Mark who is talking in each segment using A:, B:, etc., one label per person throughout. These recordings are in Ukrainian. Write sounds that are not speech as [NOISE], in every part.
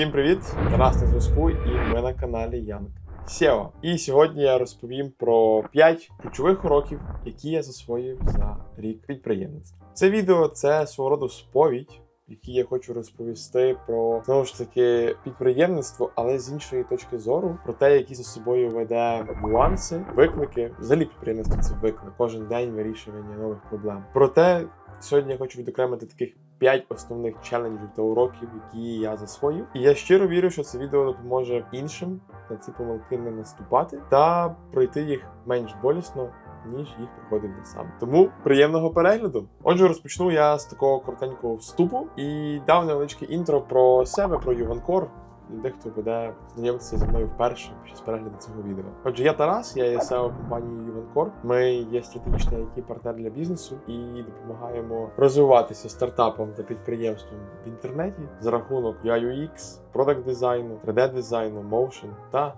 A: Всім привіт! Тарас на зв'язку, і ми на каналі Янг SEO. І сьогодні я розповім про 5 ключових уроків, які я засвоїв за рік підприємництва. Це відео це свого роду сповідь, в якій я хочу розповісти про знову ж таки підприємництво, але з іншої точки зору, про те, які за собою веде нюанси, виклики. Взагалі підприємництво це виклик. Кожен день вирішування нових проблем. Проте сьогодні я хочу відокремити таких 5 основних челенджів та уроків, які я засвоїв. І я щиро вірю, що це відео допоможе іншим на ці помилки не наступати та пройти їх менш болісно. Ніж їх проходив я сам. Тому приємного перегляду. Отже, розпочну я з такого коротенького вступу і дав невеличке інтро про себе, про Юванкор. Дехто буде знайомитися зі мною вперше під час перегляду цього відео. Отже, я Тарас, я є SEO компанії Юванкор. Ми є стратегічний it партнер для бізнесу і допомагаємо розвиватися стартапам та підприємствам в інтернеті за рахунок UX, продакт дизайну, 3D дизайну, motion та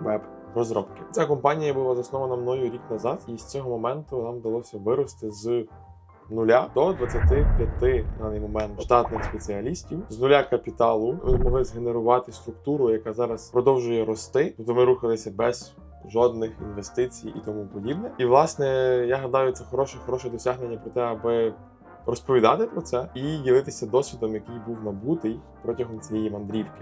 A: веб. Розробки ця компанія була заснована мною рік назад, і з цього моменту нам вдалося вирости з нуля до 25 на даний момент штатних спеціалістів. З нуля капіталу ми змогли згенерувати структуру, яка зараз продовжує рости. Тобто ми рухалися без жодних інвестицій і тому подібне. І власне я гадаю, це хороше, хороше досягнення про те, аби розповідати про це і ділитися досвідом, який був набутий протягом цієї мандрівки.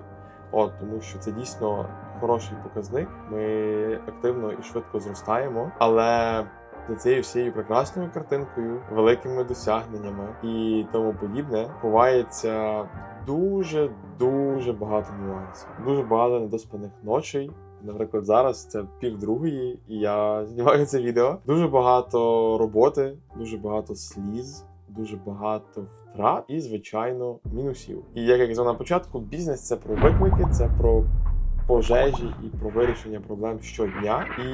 A: От тому, що це дійсно хороший показник. Ми активно і швидко зростаємо, але за цією всією прекрасною картинкою, великими досягненнями і тому подібне ховається дуже дуже багато нюансів, дуже багато недоспаних ночей. Наприклад, зараз це півдругої, і я знімаю це відео. Дуже багато роботи, дуже багато сліз, дуже багато втрат і, звичайно, мінусів. І як я казав на початку, бізнес це про виклики, це про пожежі і про вирішення проблем щодня. І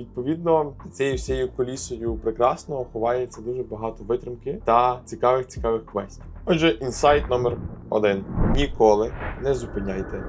A: відповідно цією всією колісою прекрасного ховається дуже багато витримки та цікавих цікавих квестів. Отже, інсайт номер один: ніколи не зупиняйте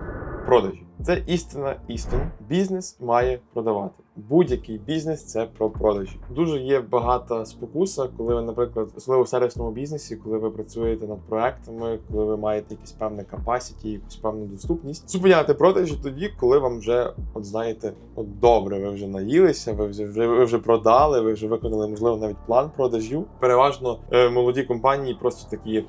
A: продажі. Це істина істин. Бізнес має продавати. Будь-який бізнес це про продажі. Дуже є багата спокуса, коли ви, наприклад, особливо в сервісному бізнесі, коли ви працюєте над проектами, коли ви маєте якісь певне капасіті, якусь певну доступність, зупиняти продажі тоді, коли вам вже, от знаєте, от добре, ви вже наїлися, ви вже ви вже продали, ви вже виконали, можливо, навіть план продажів. Переважно е, молоді компанії просто такі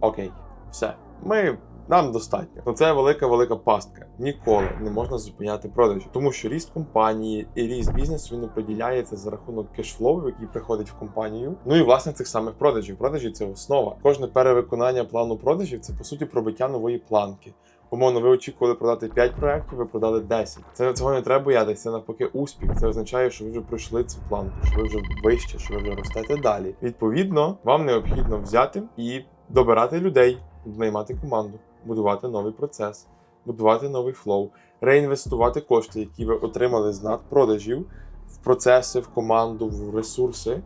A: окей, все, ми. Нам достатньо. Ну це велика велика пастка. Ніколи не можна зупиняти продажі, тому що ріст компанії і ріст бізнесу він определяється за рахунок кешфлоу, який приходить в компанію. Ну і власне цих самих продажів. Продажі це основа. Кожне перевиконання плану продажів це по суті пробиття нової планки. Умовно, ви очікували продати 5 проєктів, ви продали 10. Це цього не треба боятися. Це навпаки успіх. Це означає, що ви вже пройшли цю планку, що ви вже вище, що ви вже ростете далі. Відповідно, вам необхідно взяти і добирати людей, наймати команду будувати новий процес, будувати новий флоу, реінвестувати кошти, які ви отримали з надпродажів, в процеси, в команду, в ресурси,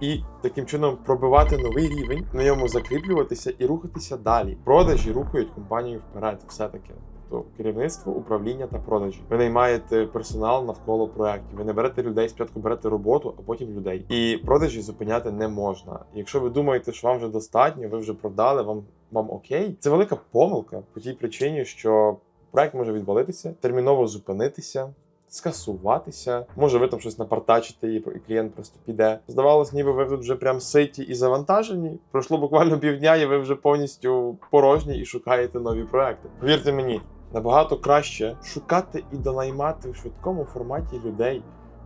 A: і таким чином пробивати новий рівень, на ньому закріплюватися і рухатися далі. Продажі рухають компанію вперед, все таке. Тобто керівництво, управління та продажі. Ви наймаєте персонал навколо проєктів. Ви не берете людей, спочатку берете роботу, а потім людей. І продажі зупиняти не можна. Якщо ви думаєте, що вам вже достатньо, ви вже продали, вам вам окей. Це велика помилка по тій причині, що проект може відвалитися, терміново зупинитися. Скасуватися, може ви там щось напартачите, і клієнт просто піде. Здавалось, ніби ви тут вже прям ситі і завантажені. Пройшло буквально півдня, і ви вже повністю порожні і шукаєте нові проекти. Повірте мені, набагато краще шукати і донаймати в швидкому форматі людей,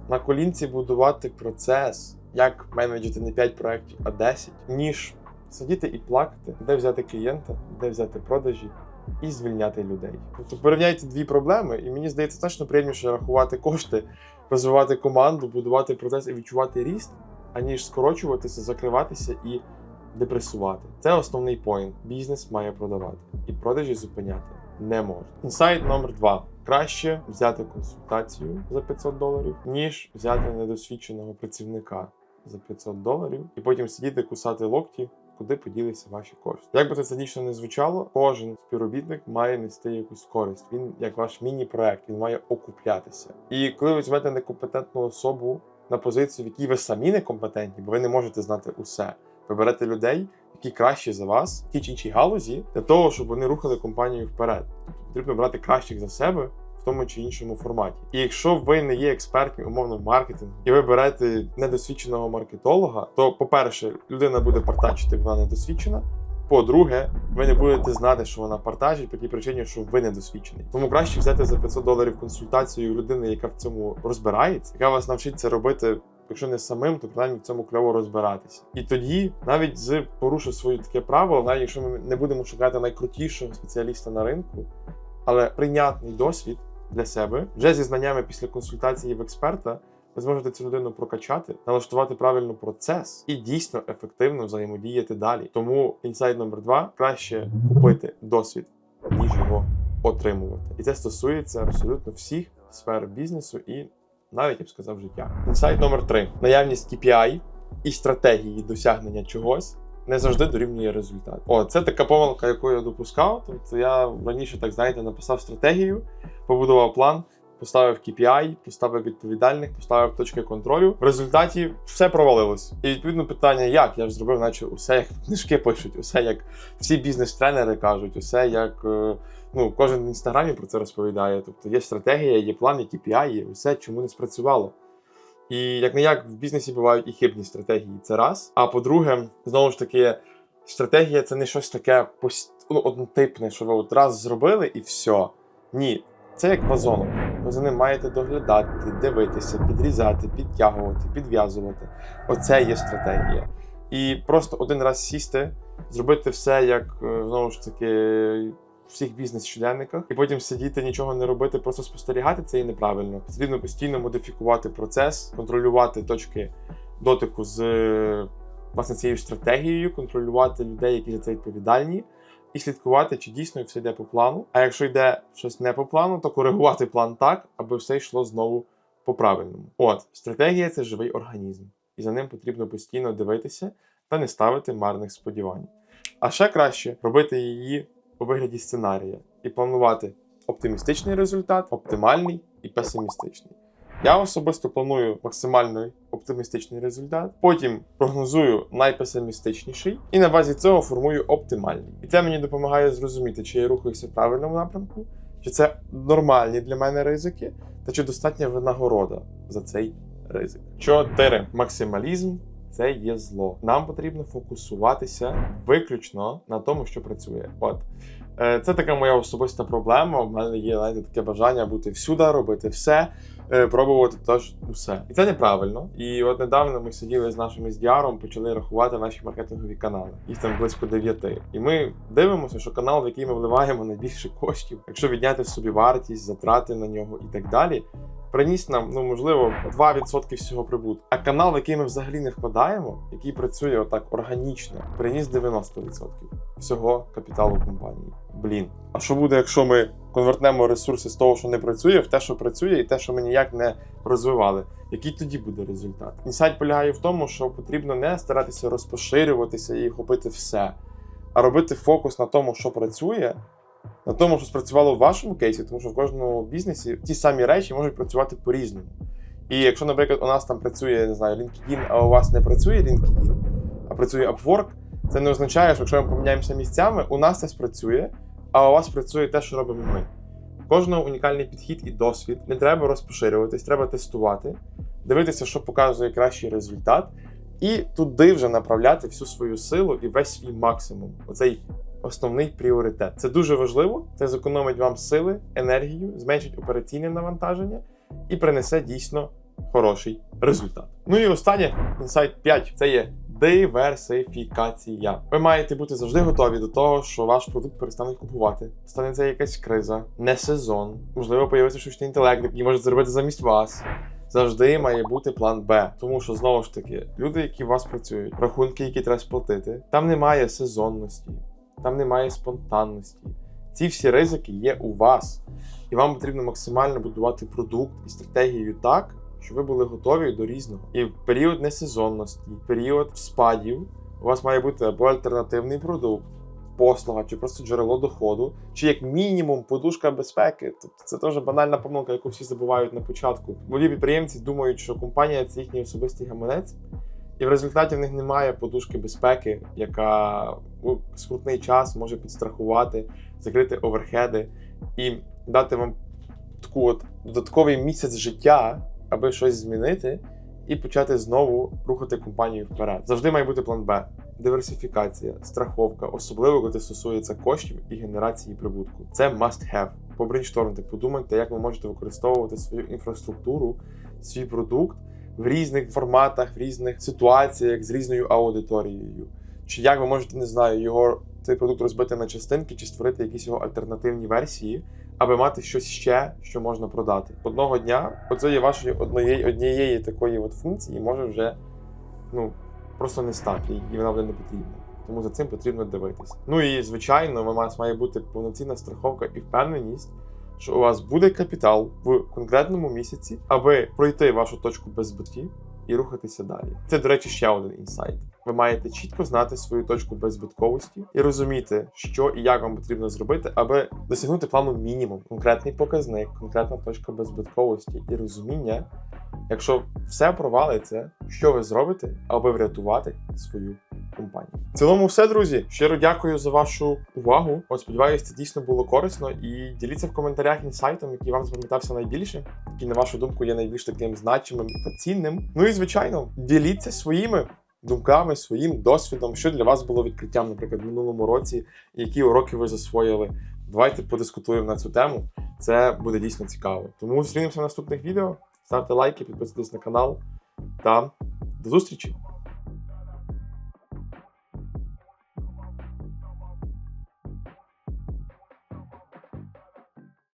A: на колінці будувати процес, як менеджити не 5 проєктів, а 10, ніж сидіти і плакати, де взяти клієнта, де взяти продажі. І звільняти людей. Тобто порівняйте дві проблеми, і мені здається, значно приємніше рахувати кошти, розвивати команду, будувати процес і відчувати ріст, аніж скорочуватися, закриватися і депресувати. Це основний поінт. Бізнес має продавати, і продажі зупиняти не можна. Інсайт номер два. Краще взяти консультацію за 500 доларів, ніж взяти недосвідченого працівника за 500 доларів і потім сидіти, кусати локті куди поділися ваші кошти. Як би це цинічно не звучало, кожен співробітник має нести якусь користь. Він як ваш міні-проект, він має окуплятися. І коли ви візьмете некомпетентну особу на позицію, в якій ви самі некомпетентні, бо ви не можете знати усе. Ви берете людей, які кращі за вас в тій чи іншій галузі, для того, щоб вони рухали компанію вперед. Тобто потрібно брати кращих за себе. В тому чи іншому форматі. І якщо ви не є експертні умовно в маркетингу, і ви берете недосвідченого маркетолога, то, по-перше, людина буде партачити, вона недосвідчена. По-друге, ви не будете знати, що вона партажить по тій причині, що ви недосвідчений. Тому краще взяти за 500 доларів консультацію людини, яка в цьому розбирається, яка вас навчить це робити. Якщо не самим, то принаймні в цьому кльово розбиратися. І тоді, навіть з порушив своє таке правило, навіть якщо ми не будемо шукати найкрутішого спеціаліста на ринку, але прийнятний досвід для себе вже зі знаннями після консультації в експерта. Ви зможете цю людину прокачати, налаштувати правильно процес і дійсно ефективно взаємодіяти далі. Тому інсайт номер два краще купити досвід, ніж його отримувати. І це стосується абсолютно всіх сфер бізнесу і навіть я б сказав життя. Інсайт номер три: наявність KPI і стратегії досягнення чогось. Не завжди дорівнює результат. О, це така помилка, яку я допускав. Тобто я раніше, так знаєте, написав стратегію, побудував план, поставив KPI, поставив відповідальних, поставив точки контролю. В результаті все провалилось. І відповідно питання, як? Я ж зробив, наче усе, як [LAUGHS] книжки пишуть, усе як всі бізнес-тренери кажуть, усе як е, ну, кожен в інстаграмі про це розповідає. Тобто є стратегія, є план, є KPI, є усе, чому не спрацювало. І як не як в бізнесі бувають і хибні стратегії, це раз. А по-друге, знову ж таки, стратегія це не щось таке ну, однотипне, що ви от раз зробили і все. Ні, це як вазонок. Ви за ним маєте доглядати, дивитися, підрізати, підтягувати, підв'язувати. Оце є стратегія. І просто один раз сісти, зробити все як е, знову ж таки в всіх бізнес-щоденниках, і потім сидіти, нічого не робити, просто спостерігати це є неправильно. Потрібно постійно модифікувати процес, контролювати точки дотику з е, власне цією стратегією, контролювати людей, які за це відповідальні і слідкувати, чи дійсно все йде по плану. А якщо йде щось не по плану, то коригувати план так, аби все йшло знову по правильному. От, стратегія це живий організм, і за ним потрібно постійно дивитися та не ставити марних сподівань. А ще краще робити її у вигляді сценарія і планувати оптимістичний результат, оптимальний і песимістичний. Я особисто планую максимально оптимістичний результат, потім прогнозую найпесимістичніший, і на базі цього формую оптимальний. І це мені допомагає зрозуміти, чи я рухаюся в правильному напрямку, чи це нормальні для мене ризики, та чи достатня винагорода за цей ризик. Чотири максималізм. Це є зло. Нам потрібно фокусуватися виключно на тому, що працює. От Е, це така моя особиста проблема. У мене є знаєте, таке бажання бути всюди, робити все, е, пробувати теж усе. І це неправильно. І от недавно ми сиділи з нашим SDR, почали рахувати наші маркетингові канали. Їх там близько дев'яти. І ми дивимося, що канал, в який ми вливаємо найбільше коштів, якщо відняти собі вартість, затрати на нього і так далі. Приніс нам, ну можливо, 2% всього прибутку. А канал, в який ми взагалі не вкладаємо, який працює отак органічно, приніс 90% всього капіталу компанії. Блін. А що буде, якщо ми конвертнемо ресурси з того, що не працює, в те, що працює, і те, що ми ніяк не розвивали? Який тоді буде результат? Інсайт полягає в тому, що потрібно не старатися розпоширюватися і охопити все, а робити фокус на тому, що працює. На тому, що спрацювало в вашому кейсі, тому що в кожному бізнесі ті самі речі можуть працювати по-різному. І якщо, наприклад, у нас там працює не знаю, LinkedIn, а у вас не працює LinkedIn, а працює Upwork, це не означає, що якщо ми поміняємося місцями, у нас це спрацює, а у вас працює те, що робимо ми. Кожного унікальний підхід і досвід. Не треба розпоширюватись, треба тестувати, дивитися, що показує кращий результат, і туди вже направляти всю свою силу і весь свій максимум. Оцей основний пріоритет. Це дуже важливо. Це зекономить вам сили, енергію, зменшить операційне навантаження і принесе дійсно хороший результат. Ну і останнє інсайт 5 це є диверсифікація. Ви маєте бути завжди готові до того, що ваш продукт перестануть купувати. Станеться якась криза, не сезон. Можливо, появиться штучний інтелект, який може зробити замість вас. Завжди має бути план Б, тому що знову ж таки люди, які у вас працюють, рахунки, які треба сплатити, там немає сезонності, там немає спонтанності. Ці всі ризики є у вас, і вам потрібно максимально будувати продукт і стратегію так, щоб ви були готові до різного. І в період несезонності, в період спадів, у вас має бути або альтернативний продукт, послуга, чи просто джерело доходу, чи як мінімум подушка безпеки. Тобто це теж банальна помилка, яку всі забувають на початку. Молоді підприємці думають, що компанія це їхній особистий гаманець, І в результаті в них немає подушки безпеки, яка у скрутний час може підстрахувати, закрити оверхеди і дати вам таку от додатковий місяць життя, аби щось змінити і почати знову рухати компанію вперед. Завжди має бути план Б. Диверсифікація, страховка, особливо коли стосується коштів і генерації прибутку. Це must have. Побрейнштормте, подумайте, як ви можете використовувати свою інфраструктуру, свій продукт в різних форматах, в різних ситуаціях з різною аудиторією. Чи як ви можете, не знаю, його цей продукт розбити на частинки, чи створити якісь його альтернативні версії, аби мати щось ще, що можна продати. Одного дня оцієї вашої однієї, однієї такої от функції може вже ну, просто не стати, і вона буде не потрібна. Тому за цим потрібно дивитися. Ну і звичайно, у вас має бути повноцінна страховка і впевненість, що у вас буде капітал в конкретному місяці, аби пройти вашу точку без збитків і рухатися далі. Це, до речі, ще один інсайт. Ви маєте чітко знати свою точку беззбитковості і розуміти, що і як вам потрібно зробити, аби досягнути плану мінімум, конкретний показник, конкретна точка беззбитковості і розуміння, якщо все провалиться, що ви зробите, аби врятувати свою компанію. В цілому, все, друзі. Щиро дякую за вашу увагу. От сподіваюся, це дійсно було корисно. І діліться в коментарях інсайтом, який вам запам'ятався найбільше, який, на вашу думку, є найбільш таким значимим та цінним. Ну і звичайно, діліться своїми. Думками, своїм досвідом, що для вас було відкриттям, наприклад, в минулому році, які уроки ви засвоїли. Давайте подискутуємо на цю тему. Це буде дійсно цікаво. Тому зустрінемося в наступних відео. Ставте лайки, підписуйтесь на канал та до зустрічі!